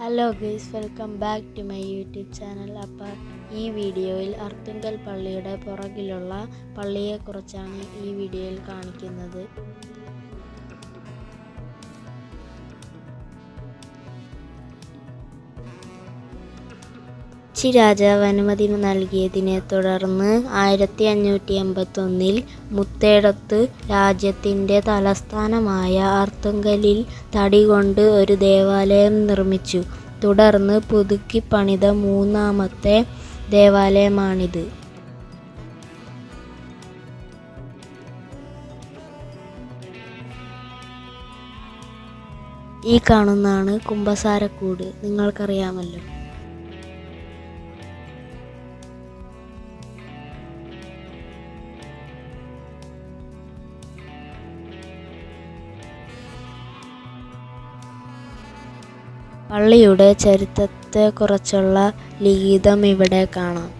Hello guys welcome back to my YouTube channel അപ്പോൾ ഈ വീഡിയോയിൽ അർത്തുങ്കൽ പള്ളിയുടെ പുറകിലുള്ള പള്ളിയെക്കുറിച്ചാണ് ഈ വീഡിയോയിൽ കാണിക്കുന്നത്. കൊച്ചി രാജാവ് അനുമതി നൽകിയതിനെ തുടർന്ന് ആയിരത്തി അഞ്ഞൂറ്റി എൺപത്തൊന്നിൽ മുത്തേടത്ത് രാജ്യത്തിന്റെ തലസ്ഥാനമായ അർത്തുങ്കലിൽ തടി കൊണ്ട് ഒരു ദേവാലയം നിർമ്മിച്ചു. തുടർന്ന് പുതുക്കി പണിത മൂന്നാമത്തെ ദേവാലയമാണിത്. ഈ കാണുന്നതാണ് കുമ്പസാരക്കൂട് നിങ്ങൾക്കറിയാമല്ലോ. പള്ളിയുടെ ചരിത്രത്തെക്കുറിച്ചുള്ള ലിഖിതം ഇവിടെ കാണാം.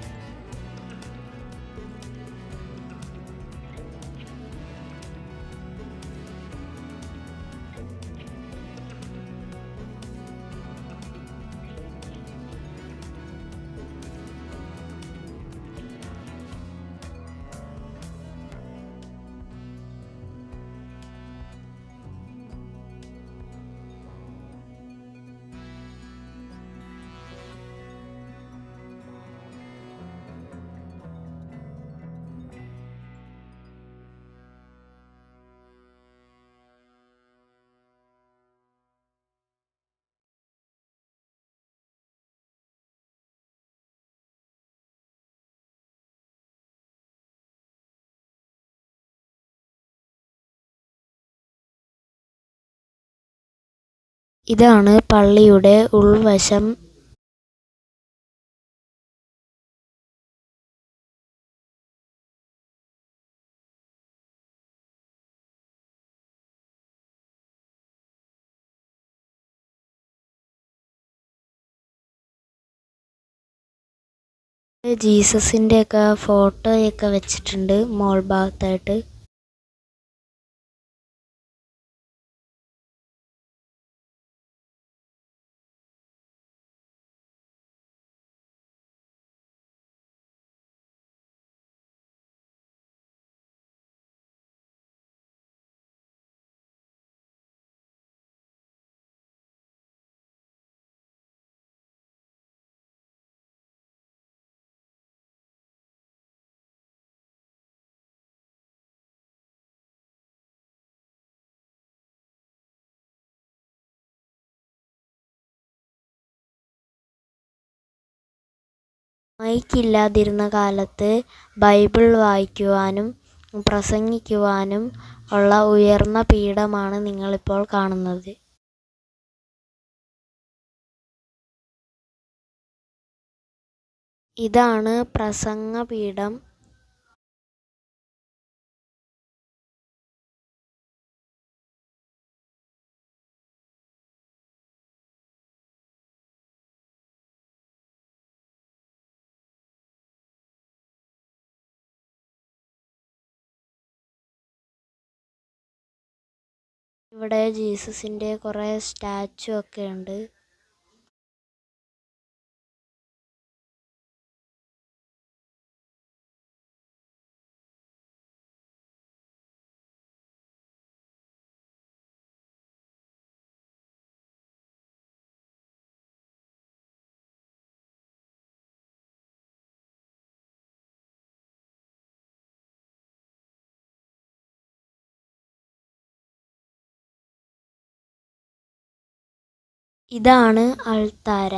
ഇതാണ് പള്ളിയുടെ ഉൾവശം. ജീസസിന്റെ ഒക്കെ ഫോട്ടോയൊക്കെ വെച്ചിട്ടുണ്ട് മോൾ ഭാഗത്തായിട്ട്. മൈക്കില്ലാതിരുന്ന കാലത്ത് ബൈബിൾ വായിക്കുവാനും പ്രസംഗിക്കുവാനും ഉള്ള ഉയർന്ന പീഠമാണ് നിങ്ങളിപ്പോൾ കാണുന്നത്. ഇതാണ് പ്രസംഗപീഠം. ഇവിടെ ജീസസിന്റെ കുറേ സ്റ്റാച്ചു ഒക്കെ ഉണ്ട്. ഇതാണ് അൾത്താര.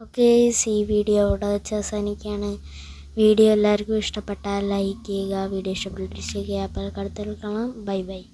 ഓക്കെ ഈ വീഡിയോ ഇവിടെ വെച്ച് അവസാനിക്കുകയാണ്. വീഡിയോ എല്ലാവർക്കും ഇഷ്ടപ്പെട്ടാൽ ലൈക്ക് ചെയ്യുക വീഡിയോ ഇഷ്ടപ്പെട്ടിട്ട് ചെയ്യുക അപ്പോൾ അടുത്തൊരു കാണാം ബൈ ബൈ.